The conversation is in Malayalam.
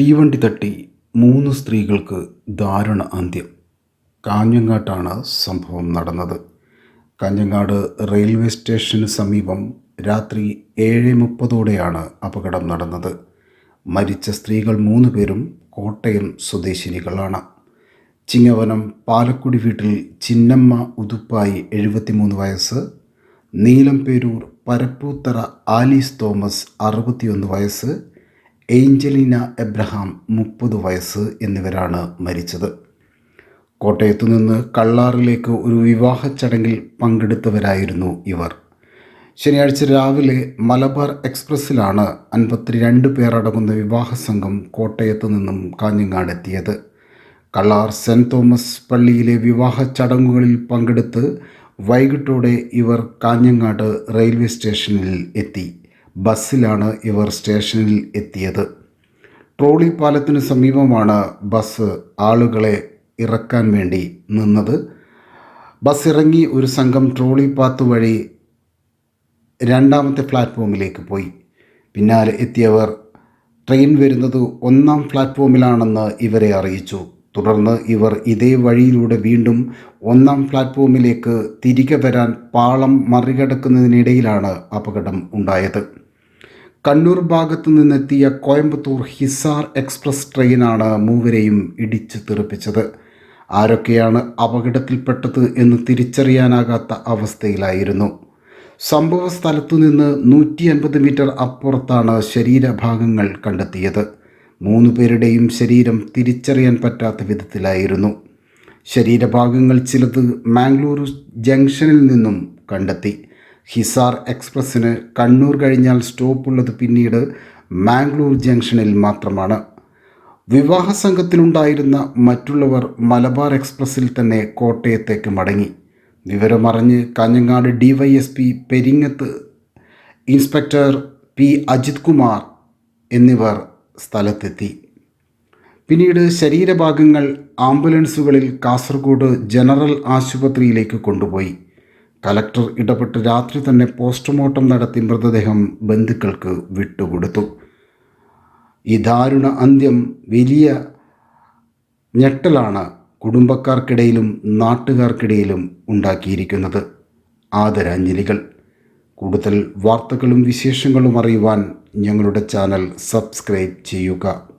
തീവണ്ടി തട്ടി മൂന്ന് സ്ത്രീകൾക്ക് ദാരുണ അന്ത്യം. കാഞ്ഞങ്ങാട്ടാണ് സംഭവം നടന്നത്. കാഞ്ഞങ്ങാട് റെയിൽവേ സ്റ്റേഷന് സമീപം രാത്രി ഏഴ് മുപ്പതോടെയാണ് അപകടം നടന്നത്. മരിച്ച സ്ത്രീകൾ മൂന്ന് പേരും കോട്ടയം സ്വദേശിനികളാണ്. ചിങ്ങവനം പാലക്കുടി വീട്ടിൽ ചിന്നമ്മ ഉതുപ്പായി എഴുപത്തിമൂന്ന് വയസ്സ് നീലംപേരൂർ പരപ്പൂത്തറ ആലീസ് തോമസ് അറുപത്തിയൊന്ന് വയസ്സ് ഏഞ്ചലിന എബ്രഹാം മുപ്പത് വയസ്സ് എന്നിവരാണ് മരിച്ചത്. കോട്ടയത്തു നിന്ന് കള്ളാറിലേക്ക് ഒരു വിവാഹ ചടങ്ങിൽ പങ്കെടുത്തവരായിരുന്നു ഇവർ. ശനിയാഴ്ച രാവിലെ മലബാർ എക്സ്പ്രസ്സിലാണ് അൻപത്തിരണ്ട് പേരടങ്ങുന്ന വിവാഹ സംഘം കോട്ടയത്തു നിന്നും കാഞ്ഞങ്ങാട് എത്തിയത് കള്ളാർ സെന്റ് തോമസ് പള്ളിയിലെ വിവാഹ ചടങ്ങുകളിൽ പങ്കെടുത്ത് വൈകിട്ടോടെ ഇവർ കാഞ്ഞങ്ങാട് റെയിൽവേ സ്റ്റേഷനിൽ എത്തി. ബസ്സിലാണ് ഇവർ സ്റ്റേഷനിൽ എത്തിയത്. ട്രോളി പാലത്തിന് സമീപമാണ് ബസ് ആളുകളെ ഇറക്കാൻ വേണ്ടി നിന്നത്. ബസ് ഇറങ്ങി ഒരു സംഘം ട്രോളി പാത്ത് വഴി രണ്ടാമത്തെ പ്ലാറ്റ്ഫോമിലേക്ക് പോയി. പിന്നാലെ എത്തിയവർ ട്രെയിൻ വരുന്നത് ഒന്നാം പ്ലാറ്റ്ഫോമിലാണെന്ന് ഇവരെ അറിയിച്ചു. തുടർന്ന് ഇവർ ഇതേ വഴിയിലൂടെ വീണ്ടും ഒന്നാം പ്ലാറ്റ്ഫോമിലേക്ക് തിരികെ വരാൻ പാളം മറികടക്കുന്നതിനിടയിലാണ് അപകടം ഉണ്ടായത്. കണ്ണൂർ ഭാഗത്തു നിന്നെത്തിയ കോയമ്പത്തൂർ ഹിസാർ എക്സ്പ്രസ് ട്രെയിനാണ് മൂവരെയും ഇടിച്ചു തെറിപ്പിച്ചത്. ആരൊക്കെയാണ് അപകടത്തിൽപ്പെട്ടത് എന്ന് തിരിച്ചറിയാനാകാത്ത അവസ്ഥയിലായിരുന്നു. സംഭവ സ്ഥലത്തു നിന്ന് നൂറ്റി അൻപത് മീറ്റർ അപ്പുറത്താണ് ശരീരഭാഗങ്ങൾ കണ്ടെത്തിയത്. മൂന്ന് പേരുടെയും ശരീരം തിരിച്ചറിയാൻ പറ്റാത്ത വിധത്തിലായിരുന്നു. ശരീരഭാഗങ്ങൾ ചിലത് മാംഗ്ലൂരു ജംഗ്ഷനിൽ നിന്നും കണ്ടെത്തി. ഹിസാർ എക്സ്പ്രസ്സിന് കണ്ണൂർ കഴിഞ്ഞാൽ സ്റ്റോപ്പുള്ളത് പിന്നീട് മാംഗ്ലൂർ ജംഗ്ഷനിൽ മാത്രമാണ്. വിവാഹ സംഘത്തിലുണ്ടായിരുന്ന മറ്റുള്ളവർ മലബാർ എക്സ്പ്രസ്സിൽ തന്നെ കോട്ടയത്തേക്ക് മടങ്ങി. വിവരമറിഞ്ഞ് Kanhangad DYSP Peringath inspector P Ajith Kumar എന്നിവർ സ്ഥലത്തെത്തി. പിന്നീട് ശരീരഭാഗങ്ങൾ ആംബുലൻസുകളിൽ കാസർഗോഡ് ജനറൽ ആശുപത്രിയിലേക്ക് കൊണ്ടുപോയി. കലക്ടർ ഇടപെട്ട് രാത്രി തന്നെ പോസ്റ്റ്മോർട്ടം നടത്തി മൃതദേഹം ബന്ധുക്കൾക്ക് വിട്ടുകൊടുത്തു. ഈ ദാരുണ അന്ത്യം വലിയ ഞെട്ടലാണ് കുടുംബക്കാർക്കിടയിലും നാട്ടുകാർക്കിടയിലും ഉണ്ടാക്കിയിരിക്കുന്നത്. ആദരാഞ്ജലികൾ. കൂടുതൽ വാർത്തകളും വിശേഷങ്ങളും അറിയുവാൻ ഞങ്ങളുടെ ചാനൽ സബ്സ്ക്രൈബ് ചെയ്യുക.